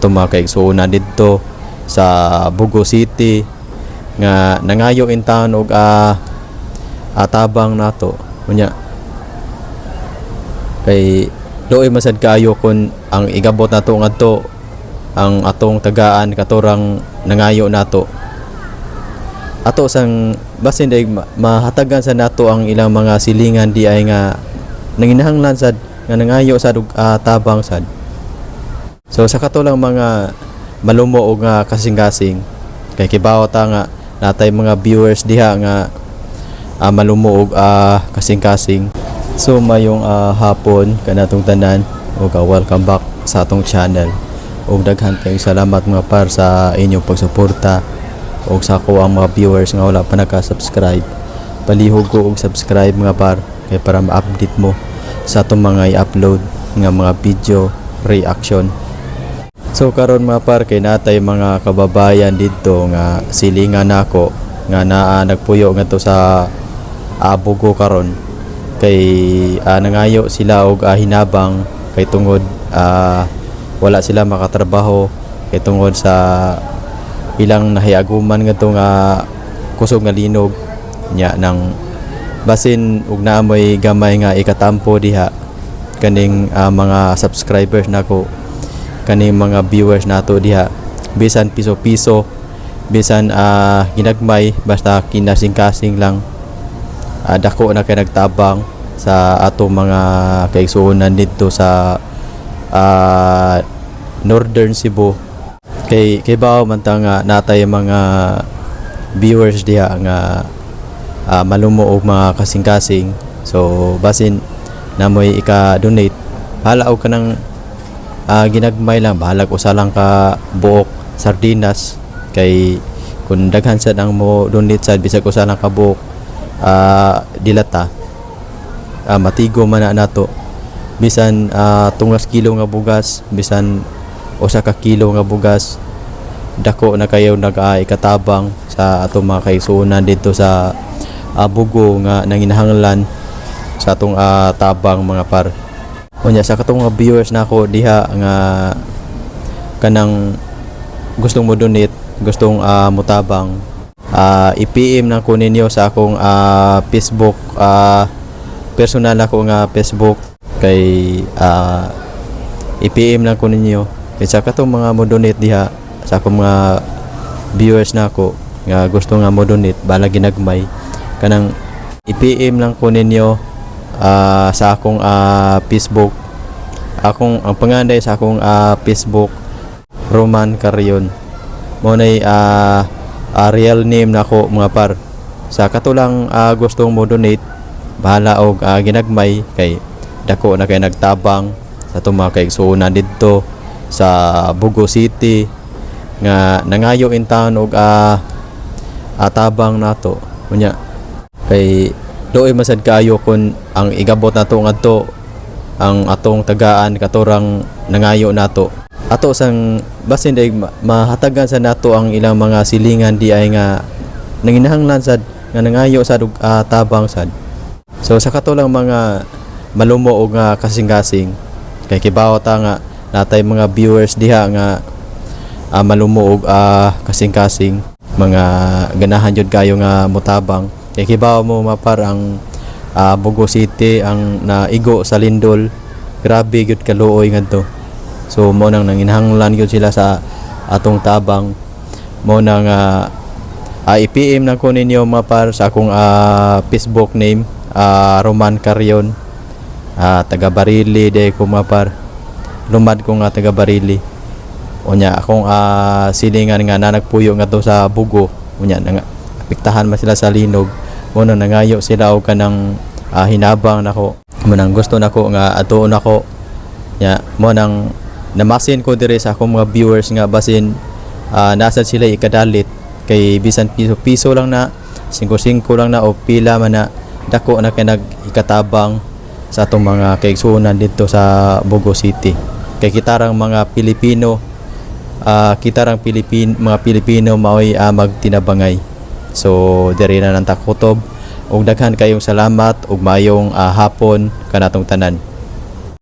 atong mga kaigsuonan didto sa Bugo City nga nangayo in town og ah, atabang nato. Unya. Kay doy masad kaayo kun ang igabot nato ngadto ang atong tagaan katurang nangayo nato. Ato sang basin ma- mahatagan sa nato ang ilang mga silingan di ay nga nanginahanglan sad nga nangayo sa tabang sad so sa katulang mga malumo og nga kasing-kasing kay kibawa ta nga natay mga viewers diha nga ah, malumo og ah, kasing-kasing so mayong ah, hapon kanatong tanan ug ah, welcome back sa atong channel. Ug daghan kayong salamat mga par sa inyong pagsuporta ug sa ako ang mga viewers nga wala pa naka-subscribe. Palihog ko og subscribe mga par kay para ma-update mo sa atong mga i-upload nga mga video reaction So karon mga par kay natay mga kababayan didto nga silingan nako nga naa nagpuyo ngadto sa Abugo karon. Kay ah, nangayo sila og ah, hinabang. Kay tungod ah, wala sila makatrabaho. Kay tungod sa ilang nahiaguman ngadto nga kusog nga linog. Nya nang basin ug naamoy gamay nga ikatampo diha. Kaning ah, mga subscribers nako kaning mga viewers nato diha. Bisan piso-piso bisan ah, ginagmay basta kinasing-kasing lang. Ah, dako na kay nagtabang sa ato mga kaigsuonan dito sa ah, Northern Cebu. Kay kay bao man ta nga natay mga viewers diha nga ah, malumo og mga kasing-kasing. So basin namoy ika-donate. Hala og kanang ah, ginagmay lang bahalag usa lang ka buok sardinas kay kung daghan sad ang mo donate sad bisag usa lang ka buok ah, dilata. Ah, matigo man na nato. Bisan ah, tungas kilo nga bugas bisan usa ka kilo nga bugas. Dako na kayo nag ah, ikatabang sa ato mga kaisunan dito sa ah, Bugo nga nanginahanglan sa atong ah, tabang mga par Unya sa katong mga viewers nako diha nga kanang gustong mo donate, gustong ah, mutabang, ah, i-PM na ko ninyo sa akong ah, Facebook ah, personal ako nga Facebook kay ah, i-PM lang ko ninyo. Kay sa katong mga mo donate diha sa akong mga viewers nako nga gusto nga mo donate bala ginagmay kanang i-PM lang ko ninyo ah, sa akong ah, Facebook. Akong ang panganday sa akong ah, Facebook Roman Carrion. Mo nay ah, ah, real name nako mga par. Sa katulang ah, gustong mo donate bahala og ah, ginagmay kay dako na kay nagtabang sa itong mga kaigsuonan didto sa Bugo City nga nangayo in og ah, atabang nato. Unya kay doy masad kaayo kun ang igabot nato ngadto ang atong tagaan katurang nangayo nato. Ato sang basin day ma- mahatagan sa nato ang ilang mga silingan di ay nga nanginahanglan sad nga nangayo sa uh, tabang sad. So sa katulang mga malumo og nga kasing-kasing kay kibawa ta nga natay mga viewers diha nga ah, malumo og ah, kasing-kasing mga ganahan jud kayo nga mutabang kay kibawa mo mapar ang ah, Bugo City ang naigo sa Lindol. Grabe gyud kaluoy ngadto so mo nang nanginahanglan gyud sila sa atong tabang. Mo nang ah, ah, i-PM na ko ninyo mapar sa akong ah, Facebook name ah, Roman Carrion. Ah, taga Barili de ko mapar. Lumad ko nga taga Barili. Unya akong ah, silingan nga na nagpuyo nga to sa Bugo. Unya nga apektahan man sila sa linog mo na nangayo sila og kanang ah, hinabang nako. Mo nang gusto nako nga atuon nako. Nya mo nang namasin ko dire sa akong mga viewers nga basin ah, nasa sila ikadalit. Kay bisan piso piso lang na 5-5 lang na o pila man na dako na kay nag ikatabang sa atong mga kaigsuonan dito sa Bugo City. Kay kitarang mga Pilipino ah kitarang Pilipin mga Pilipino maoy ah, magtinabangay so diri na nang takutob ug daghan kayong salamat ug mayong ah, hapon kanatong tanan